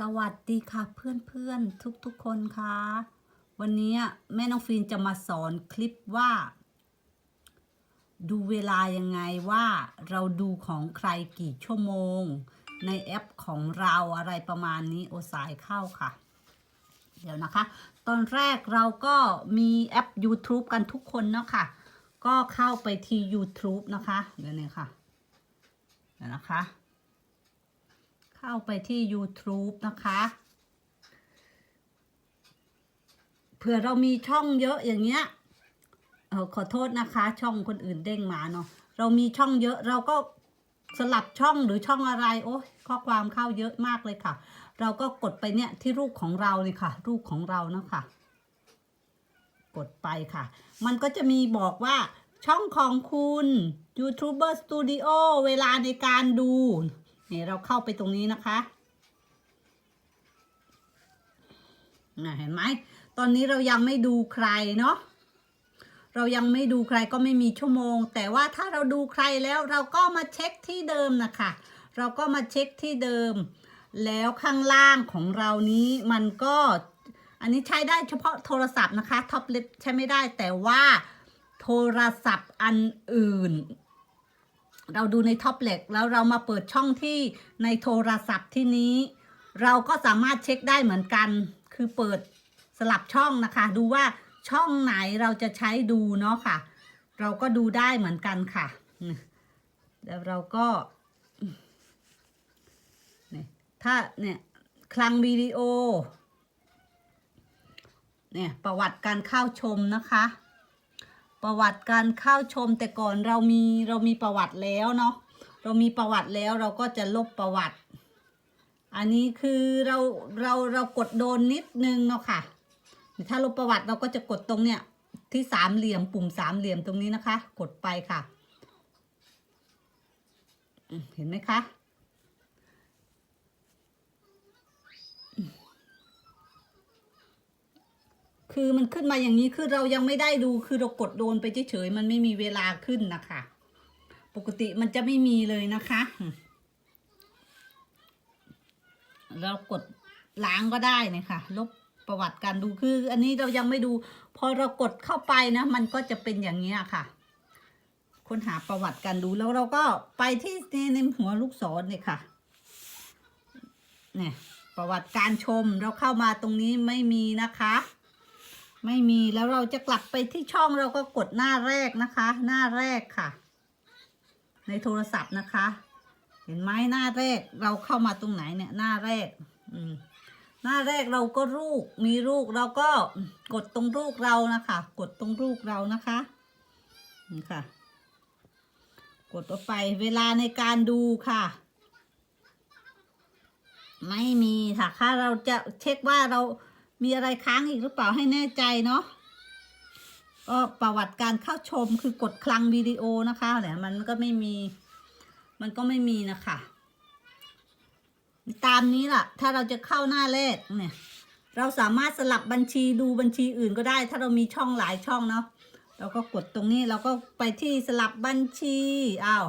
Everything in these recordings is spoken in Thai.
สวัสดีค่ะเพื่อนๆทุกๆคนค่ะ วันนี้แม่น้องฟีนจะมาสอนคลิปว่า ดูเวลายังไงว่าเราดูของใครกี่ชั่วโมง ในแอปของเราอะไรประมาณนี้โอสายเข้าค่ะ เดี๋ยวนะคะ ตอนแรกเราก็มีแอป YouTube กันทุกคนเนาะค่ะ ก็เข้าไปที่ YouTube นะคะ เดี๋ยวนี้ค่ะ เดี๋ยวนะคะ เข้าไปที่ YouTube นะคะ เผื่อเรามีช่องเยอะอย่างเงี้ยเออขอโทษนะคะ ช่องคนอื่นเด้งมาเนาะเรามีช่องเยอะเราก็สลับช่องหรือช่องอะไร โอ้ยข้อความเข้าเยอะมากเลยค่ะ เราก็กดไปเนี่ยที่รูปของเราเลยค่ะ รูปของเรานะคะกดไปค่ะ มันก็จะมีบอกว่าช่องของคุณยูทูบเบอร์สตูดิโอเวลาในการดู นี่เราเข้าไปตรงนี้นะคะน่ะเห็นไหม ตอนนี้เรายังไม่ดูใครเนาะ เรายังไม่ดูใครก็ไม่มีชั่วโมง แต่ว่าถ้าเราดูใครแล้วเราก็มาเช็คที่เดิมนะคะ เราก็มาเช็คที่เดิม แล้วข้างล่างของเรานี้มันก็ อันนี้ใช้ได้เฉพาะโทรศัพท์นะคะ ท็อปเล็ตใช้ไม่ได้แต่ว่าโทรศัพท์อันอื่น เราดูในท็อปเล็ตแล้วเรามาเปิดช่องที่ในโทรศัพท์ที่นี้ เราก็สามารถเช็คได้เหมือนกัน คือเปิดสลับช่องนะคะ ดูว่าช่องไหนเราจะใช้ดูเนาะค่ะ เราก็ดูได้เหมือนกันค่ะแล้วเราก็เนี่ยถ้าเนี่ยคลังวิดีโอเนี่ยประวัติการเข้าชมนะคะ ประวัติการเข้าชมแต่ก่อนเรามีเรามีประวัติแล้วเนาะเรามีประวัติแล้วเราก็จะลบประวัติ อันนี้คือเราเราเรากดโดนนิดนึงเนาะค่ะ ถ้าลบประวัติเราก็จะกดตรงเนี้ยที่สามเหลี่ยมปุ่มสามเหลี่ยมตรงนี้นะคะ กดไปค่ะ เห็นไหมคะ คือมันขึ้นมาอย่างนี้คือเรายังไม่ได้ดูคือเรากดโดนไปเฉยๆมันไม่มีเวลาขึ้นนะคะ ปกติมันจะไม่มีเลยนะคะ เรากดล้างก็ได้นะคะลบประวัติการดูคือ อันนี้เรายังไม่ดู พอเรากดเข้าไปนะ มันก็จะเป็นอย่างนี้ค่ะ ค้นหาประวัติการดูแล้วเราก็ไปที่ในหัวลูกศรเนี่ยค่ะเนี่ยประวัติการชมเราเข้ามาตรงนี้ไม่มีนะคะ ไม่มีแล้วเราจะกลับไปที่ช่องเราก็กดหน้าแรกนะคะ หน้าแรกค่ะ ในโทรศัพท์นะคะ เห็นไหมหน้าแรกเราเข้ามาตรงไหนเนี่ย หน้าแรก อืมหน้าแรกเราก็รูปมีรูปเราก็กดตรงรูปเรานะคะ กดตรงรูปเรานะคะนี่ค่ะ กดออกไปเวลาในการดูค่ะ ไม่มีค่ะ ถ้าเราจะเช็คว่าเรา มีอะไรค้างอีกหรือเปล่าให้แน่ใจเนาะก็ประวัติการเข้าชมคือกดคลังวิดีโอนะคะเนี่ยมันก็ไม่มี มันก็ไม่มีนะคะ ตามนี้ล่ะ ถ้าเราจะเข้าหน้าแรกเนี่ย เราสามารถสลับบัญชีดูบัญชีอื่นก็ได้ ถ้าเรามีช่องหลายช่องเนาะเราก็กดตรงนี้เราก็ไปที่สลับบัญชีอ้าว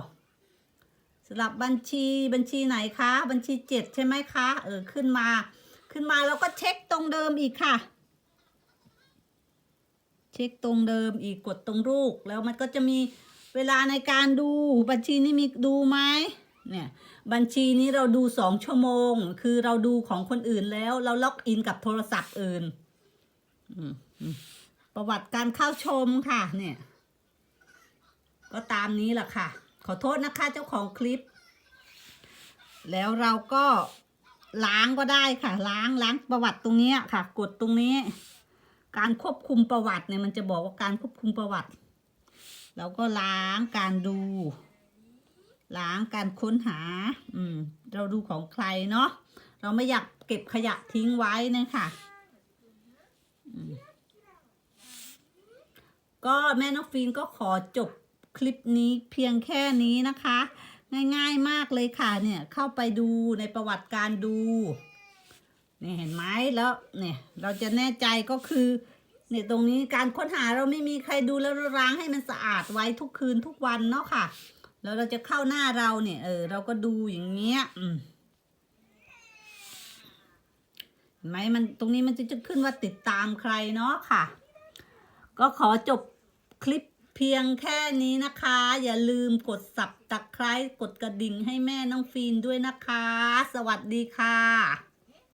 สลับบัญชีบัญชีไหนคะ บัญชีเจ็ดใช่ไหมคะ เออขึ้นมา ขึ้นมาเราก็เช็คตรงเดิมอีกค่ะ เช็คตรงเดิมอีกกดตรงรูปแล้วมันก็จะมีเวลาในการดูบัญชีนี้มีดูไหมเนี่ยบัญชีนี้เราดูสองชั่วโมง คือเราดูของคนอื่นแล้วเราล็อกอินกับโทรศัพท์อื่นประวัติการเข้าชมค่ะ เนี่ย ก็ตามนี้แหละค่ะ ขอโทษนะคะเจ้าของคลิป แล้วเราก็ ล้างก็ได้ค่ะ ล้างล้างประวัติตรงนี้ค่ะ กดตรงนี้ การควบคุมประวัติเนี่ยมันจะบอกว่าการควบคุมประวัติเราก็ล้างการดู ล้างการค้นหา อืม เราดูของใครเนาะเราไม่อยากเก็บขยะทิ้งไว้นะคะก็แม่น้องฟีนก็ขอจบคลิปนี้เพียงแค่นี้นะคะ ง่าย ๆมากเลยค่ะเนี่ยเข้าไปดูในประวัติการดูเนี่ยเห็นไหมแล้วเนี่ยเราจะแน่ใจก็คือเนี่ยตรงนี้การค้นหาเราไม่มีใครดูแล้วราล้างให้มันสะอาดไว้ทุกคืนทุกวันเนาะค่ะ แล้วเราจะเข้าหน้าเราเนี่ยเออเราก็ดูอย่างเงี้ยอืมเห็นไหมมันตรงนี้มันจะจะขึ้นว่าติดตามใครเนาะค่ะ ก็ขอจบคลิป เพียงแค่นี้นะคะ อย่าลืมกดสับตะไคร้กดกระดิ่งให้แม่น้องฟีนด้วยนะคะ สวัสดีค่ะ